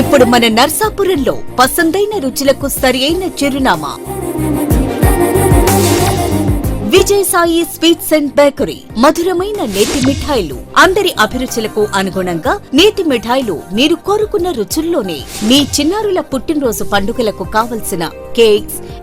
ఇప్పుడు మన నర్సాపురంలో పసందైన రుచులకు సరియైన చిరునామా. Vijay Sai sweets and bakery మధురమైన నేతి మిఠాయిలు. అందరి అభిరుచులకు అనుగుణంగా నేతి మిఠాయిలు మీరు కోరుకున్న రుచుల్లోనే మీ చిన్నారుల పుట్టినరోజు పండుగలకు కావలసిన cakes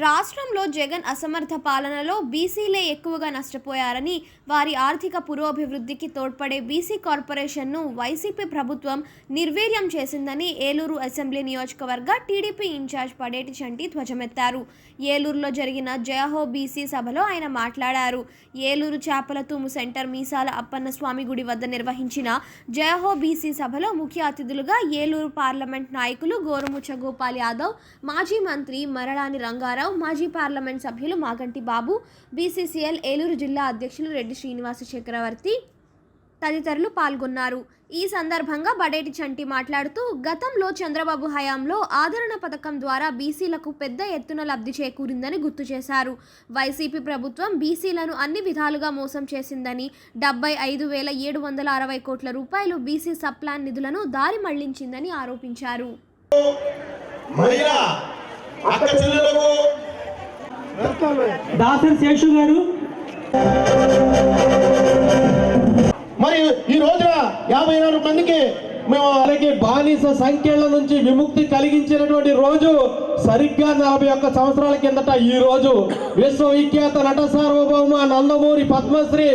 రాష్ట్రంలో జగన్ అసమర్థ పాలనలో బీసీలే ఎక్కువగా నష్టపోయారని వారి ఆర్థిక పురోభివృద్ధికి తోడ్పడే బీసీ కార్పొరేషన్ను వైసీపీ ప్రభుత్వం నిర్వీర్యం చేసిందని ఏలూరు అసెంబ్లీ నియోజకవర్గ TDP in charge Padeti Chanti ధ్వజమెత్తారు. ఏలూరులో జరిగిన జయహో బీసీ సభలో ఆయన మాట్లాడారు. ఏలూరు చేపల తూము సెంటర్ మీసాల అప్పన్న స్వామి గుడి వద్ద నిర్వహించిన జయహో బీసీ సభలో ముఖ్య అతిథులుగా ఏలూరు పార్లమెంట్ నాయకులు గోరుముచ్చ గోపాల్ యాదవ్ మాజీ మంత్రి మరళాని రంగారావు మాజీ పార్లమెంట్ సభ్యులు మాగంటి బాబు బీసీసీఎల్ ఏలూరు జిల్లా అధ్యక్షులు రెడ్డి శ్రీనివాస చక్రవర్తి తదితరులు పాల్గొన్నారు. ఈ సందర్భంగా బడేటి చంటి మాట్లాడుతూ గతంలో చంద్రబాబు హయాంలో ఆదరణ పథకం ద్వారా బీసీలకు పెద్ద ఎత్తున లబ్ధి చేకూరిందని గుర్తు చేశారు. వైసీపీ ప్రభుత్వం బీసీలను అన్ని విధాలుగా మోసం చేసిందని డెబ్బై ఐదు వేల ఏడు వందల అరవై కోట్ల రూపాయలు బీసీ సప్లాన్ నిధులను దారి మళ్ళించిందని ఆరోపించారు. దాసరి శేషు గారు. మరి ఈ రోజున యాభై నాలుగు మందికి మేము అలాగే బానిస సంఖ్యల నుంచి విముక్తి కలిగించినటువంటి రోజు సరిగ్గా నలభై ఒక్క సంవత్సరాల కిందట ఈ రోజు. విశ్వవిఖ్యాత నట సార్వభౌమ నందమూరి పద్మశ్రీ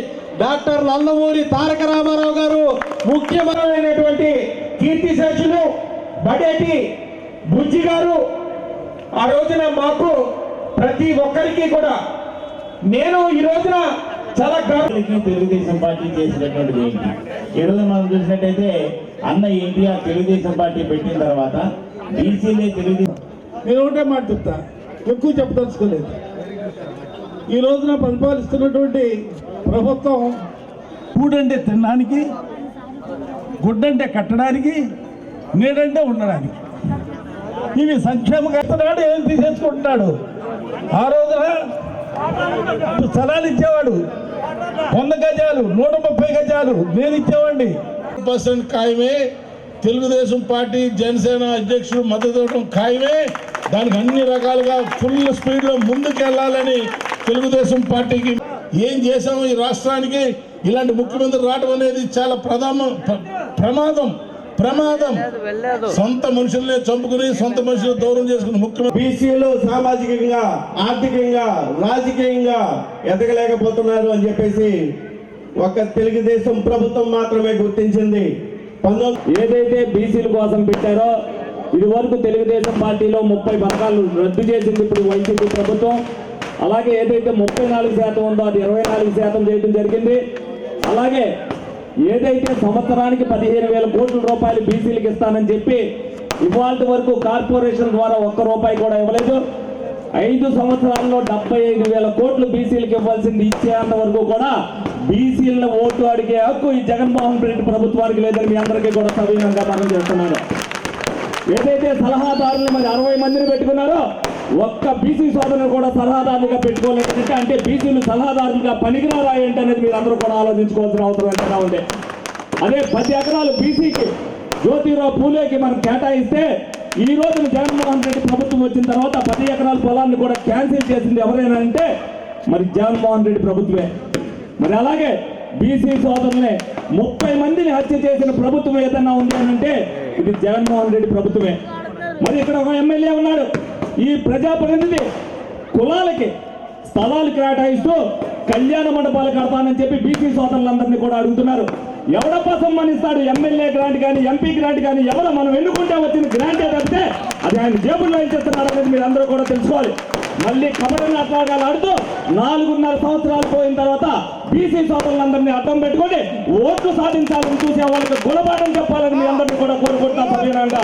డాక్టర్ నందమూరి తారక రామారావు గారు ముఖ్యమైనటువంటి కీర్తి శేషులు బడేటి బుజ్జి గారు. ఆ రోజున మాకు ప్రతి ఒక్కరికి కూడా నేను ఈ రోజున చాలా గర్వ తెలుగుదేశం పార్టీ చేసినటువంటిది ఏంటి? ఈరోజు మనం చూసినట్టయితే అన్న ఎన్టీఆర్ తెలుగుదేశం పార్టీ పెట్టిన తర్వాత బీసీలే తెలుగుదేశం నేను ఒకటే మాట చెప్తా. ఎక్కువ చెప్పదలుచుకోలేదు. ఈ రోజున పరిపాలిస్తున్నటువంటి ప్రభుత్వం కూడంటే తినడానికి గుడ్డంటే కట్టడానికి నీడంటే ఉండడానికి. ఇవి సంక్షేమ కట్టడాడు ఏం తీసేసుకుంటున్నాడు? ఆ రోజున స్థలాలు ఇచ్చేవాడు. వంద గజాలు నూట ముప్పై గజాలు నేను ఇచ్చేవాడిని. పర్సెంట్ ఖాయమే. తెలుగుదేశం పార్టీ జనసేన అధ్యక్షుడు మద్దతు ఇవ్వడం ఖాయమే. దానికి అన్ని రకాలుగా ఫుల్ స్పీడ్లో ముందుకెళ్ళాలని తెలుగుదేశం పార్టీకి ఏం చేశాము ఈ రాష్ట్రానికి ఇలాంటి ముఖ్యమంత్రి రావడం అనేది చాలా ప్రధాన ప్ర- ప్రమాదం. ప్రమాదం. సొంత మనుషుల్నే చంపుకుని సొంత మనుషులు దూరం చేసుకుని ముఖ్యమంత్రి బీసీలు సామాజికంగా ఆర్థికంగా రాజకీయంగా ఎదగలేకపోతున్నారు అని చెప్పేసి ఒక తెలుగుదేశం ప్రభుత్వం మాత్రమే గుర్తించింది. పంతొమ్మిది ఏదైతే బీసీల కోసం పెట్టారో ఇది వరకు తెలుగుదేశం పార్టీలో ముప్పై పథకాలు రద్దు చేసింది ఇప్పుడు వైసీపీ ప్రభుత్వం. అలాగే ఏదైతే ముప్పై నాలుగు శాతం ఉందో అది ఇరవై నాలుగు శాతం చేయడం జరిగింది. అలాగే ఏదైతే సంవత్సరానికి పదిహేను వేల కోట్ల రూపాయలు బీసీలకు ఇస్తానని చెప్పి ఇవాళ వరకు కార్పొరేషన్ ద్వారా ఒక్క రూపాయి కూడా ఇవ్వలేదు. ఐదు సంవత్సరాల్లో డెబ్బై ఐదు వేల కోట్లు బీసీలకు ఇవ్వాల్సింది ఇచ్చేంత వరకు కూడా బీసీలను ఓటు అడిగే హక్కు ఈ జగన్మోహన్ రెడ్డి ప్రభుత్వానికి లేదని మీ అందరికీ కూడా సవీనంగా మనం చేస్తున్నాను. ఏదైతే సలహాదారులు మరి అరవై మందిని పెట్టుకున్నారో ఒక్క బీసీ సోదరుని కూడా సలహాదారునిగా పెట్టుకోలేదంటే అంటే బీసీలు సలహాదారునిగా పనికిరారా ఏంటి అనేది మీరు అందరూ కూడా ఆలోచించుకోవాల్సిన అవసరం ఎంతగా ఉంది అదే పది ఎకరాలు బీసీకి జ్యోతిరావు పూలేకి మనం కేటాయిస్తే ఈ రోజున జగన్మోహన్ రెడ్డి ప్రభుత్వం వచ్చిన తర్వాత పది ఎకరాల పొలాన్ని కూడా క్యాన్సిల్ చేసింది ఎవరైనా అంటే మరి జగన్మోహన్ రెడ్డి ప్రభుత్వమే. మరి అలాగే బీసీ సోదరులే ముప్పై మందిని హత్య చేసిన ప్రభుత్వం ఏదన్నా ఉంది అని అంటే ఇది జగన్మోహన్ రెడ్డి ప్రభుత్వమే. మరి ఇక్కడ ఒక ఎమ్మెల్యే ఉన్నాడు. ఈ ప్రజాప్రతినిధి కులాలకి స్థలాలు కేటాయిస్తూ కళ్యాణ మండపాలు కడతానని చెప్పి బీసీ సోదరులందరినీ కూడా అడుగుతున్నారు. ఎవడప్ప సమ్మానిస్తాడు ఎమ్మెల్యే గ్రాంట్ కానీ ఎంపీ గ్రాంట్ కానీ ఎవరు? మనం ఎన్నుకుంటే వచ్చిన గ్రాంటే తప్పితే అది ఆయన జేబుల్లో ఏం అనేది మీరు అందరూ కూడా తెలుసుకోవాలి. మళ్ళీ కబడ్డీ నాటకాలు ఆడుతూ నాలుగున్నర సంవత్సరాలు పోయిన తర్వాత బీసీ సోదరులందరినీ అర్థం పెట్టుకొని ఓట్లు సాధించాలని చూసే వాళ్ళకి గుణపాఠం చెప్పాలని మీ అందరినీ కూడా కోరుకుంటున్నాం సభ్యులంగా